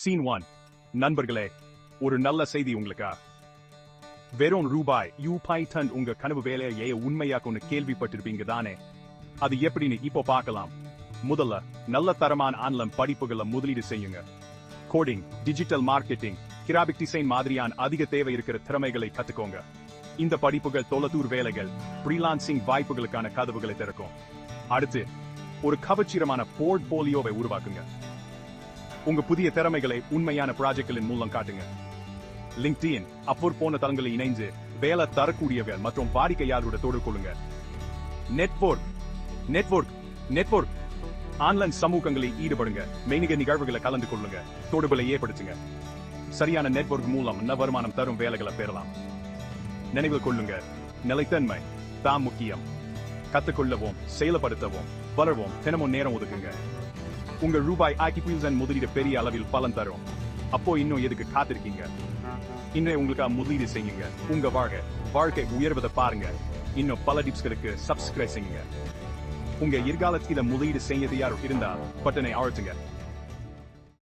Scene one. நண்பர்களே ஒரு நல்ல செய்தி உங்களுக்கா? வெறும் ரூபாய் யூ டன் உங்க கனவு வேலையை உண்மையாக்கும்னு கேள்விப்பட்டிருப்பீங்க தானே? அது எப்படின்னு இப்போ பார்க்கலாம். முதல்ல நல்ல தரமான ஆன்லைன் படிப்புகளை முதலீடு செய்யுங்க. Coding digital marketing graphic design மாதிரியான அதிக தேவை இருக்கிற திறமைகளை கத்துக்கோங்க. இந்த படிப்புகள் தொலைதூர் வேலைகள் ஃப்ரீலான்சிங் வாய்ப்புகளுக்கான கதவுகளை திறக்கும். அடுத்து ஒரு கவர்ச்சிகரமான போர்ட்போலியோவை உருவாக்குங்க. உங்க புதிய திறமைகளை உண்மையான ப்ராஜெக்ட்களின் மூலம் காட்டுங்க. லிங்க்டின் அப்போர் போன தளங்களை இணைந்து வேலை தரக்கூடியவர்கள் மற்றும் வாடிக்கையாளரோட தொடர்பு கொள்ளுங்க. நெட்வொர்க் நெட்வொர்க் நெட்வொர்க் ஆன்லைன் சமூகங்களில் ஈடுபடுங்க. மெய்நிக நிகழ்வுகளை கலந்து கொள்ளுங்க. தொடர்புகளை ஏற்படுத்துங்க. சரியான நெட்வொர்க் மூலம் நல்ல வருமானம் தரும் வேலைகளை பெறலாம். நினைவில் கொள்ளுங்க. நிலைத்தன்மை தான் முக்கியம். கத்துக்கொள்ளவும் செயல்படுத்தவும் வளரவும் தினமும் நேரம் ஒதுக்குங்க. உங்க ரூபாய் ஆக்கிபியூசன் முதலீடு பெரிய அளவில் பலன் தரும். அப்போ இன்னும் எதுக்கு காத்திருக்கீங்க? இன்னும் உங்களுக்காக முதலீடு செய்யுங்க. உங்க வாழ்க்கை வாழ்க்கை உயர்வதை பாருங்க. இன்னும் பல டிப்ஸ்களுக்கு சப்ஸ்கிரைப் செய்யுங்க. உங்க எதிர்காலத்தில முதலீடு செய்யது யாரும் இருந்தா பட்டனை அழுத்துங்க.